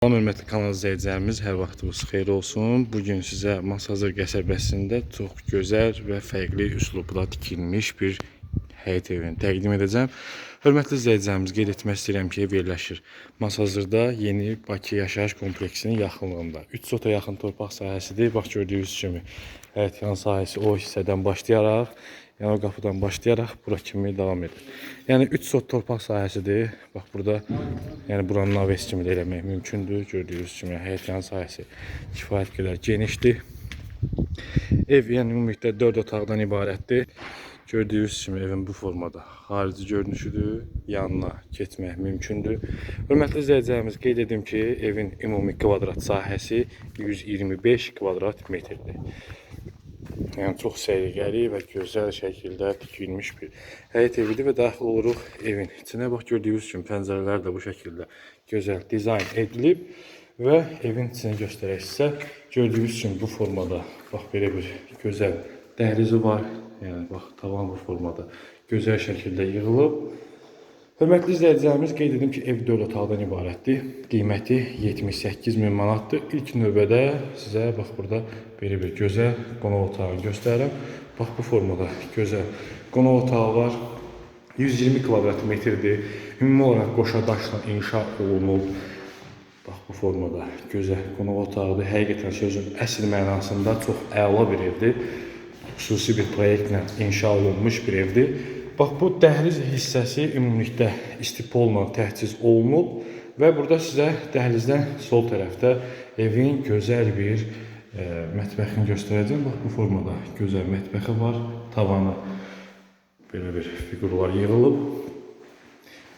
Salam hörmətli kanal izləyicilərimiz, hər vaxtınız xeyir olsun. Bu gün sizə Masazır qəsəbəsində çox gözəl və fərqli üslubda tikilmiş bir həyət evini təqdim edəcəm. Hörmətli izləyicilərimiz, qeyd etmək istəyirəm ki, ev yerləşir Masazırda yeni Bakı yaşayış kompleksinin yaxınlığında. 3 sota yaxın torpaq sahəsidir. Bax gördüyünüz kimi həyət yan sahəsi o hissədən başlayaraq O qapıdan başlayaraq bura kimi davam edir. Yəni 3 sot torpaq sahəsidir. Bax burada yəni buranın naves kimi də eləmək mümkündür. Gördüyünüz kimi həyət yan sahəsi kifayət qədər genişdir. Ev yəni ümumilikdə 4 otaqdan ibarətdir. Gördüyünüz kimi evin bu formada xarici görünüşüdür. Yanına keçmək mümkündür. Hörmətli izləyicilərimiz qeyd edim ki, evin ümumi kvadrat sahəsi 125 kvadrat metrdir. Yəni çox səliqəli və gözəl şəkildə tikilmiş bir həyət evidir və daxil oluruq evin içinə. Bax gördüyünüz kimi pəncərələr də bu şəkildə gözəl dizayn edilib və evin içini göstərək sizə. Gördüyünüz kimi bu formada bax belə bir gözəl dəhlizi var. Yəni bax tavan bu formada gözəl şəkildə yığılıb. Hörmətli izləyicilərimiz qeyd edim ki, ev 4 otaqdan ibarətdir. Qiyməti 78 min manatdır. İlk növbədə sizə bax burada belə bir gözəl qonaq otağını göstərirəm. Bax bu formada gözəl qonaq otağı var. 120 kvadrat metrdir. Ümumi olaraq qoşa daşla inşa olunub. Bax bu formada gözəl qonaq otağıdır. Həqiqətən sözün əsl mənasında çox əla bir evdir. Xüsusi bir proyektlə inşa olunmuş bir evdir. Bax bu dəhliz hissəsi ümumilikdə istipolla təchiz olunub və burada sizə dəhlizdən sol tərəfdə evin gözəl bir e, mətbəxini göstərəcəm. Bax bu formada gözəl mətbəxi var. Tavanı belə bir fiqurlar yığılıb.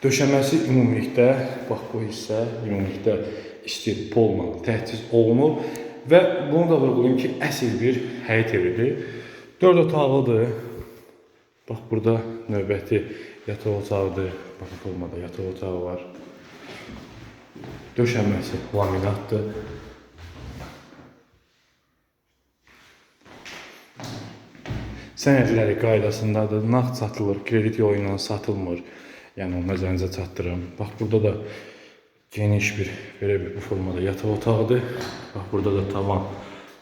Döşəməsi ümumilikdə bax bu hissə ümumilikdə istipolla təchiz olunub və bunu da vurğulayım ki, əsl bir həyət evidir. 4 otaqlıdır. Bax burada növbəti yataq otağıdır. Bax formada yataq otağı var. Döşəməsi laminatdır. Sənədləri qaydasındadır. Nağd satılır, kredit yolu ilə satılmır. Yəni onu nəzərinizə çatdırım. Bax burada da geniş bir belə bir bu formada yataq otağıdır. Bax burada da tavan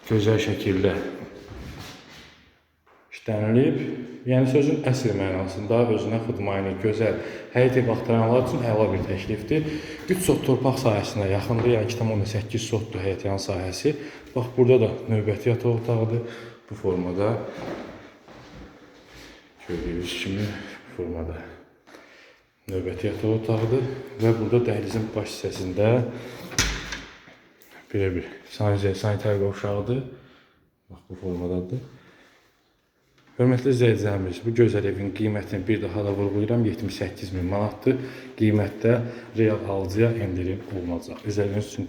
gözəl şəkildə işlənilib. Yəni sözün əsl mənasında özünə xidmayını gözəl həyət ev axtaranlar üçün əla bir təklifdir. 3 sot torpaq sahəsinə yaxındır, yəni 2.8 sotdur həyət yan sahəsi. Bax burada da növbəti yataq otağıdır bu formada. Gördüyünüz kimi formada növbəti yataq otağıdır və burada dəhlizin baş hissəsində belə bir sanitar qovşağıdır. Bax bu formadadır. Hörmətli izləyicilərimiz, bu gözəl evin qiymətini bir daha da vurğulayıram, 78 min manatdır. Qiymətdə real alıcıya endirim olunacaq. İzlədiyiniz üçün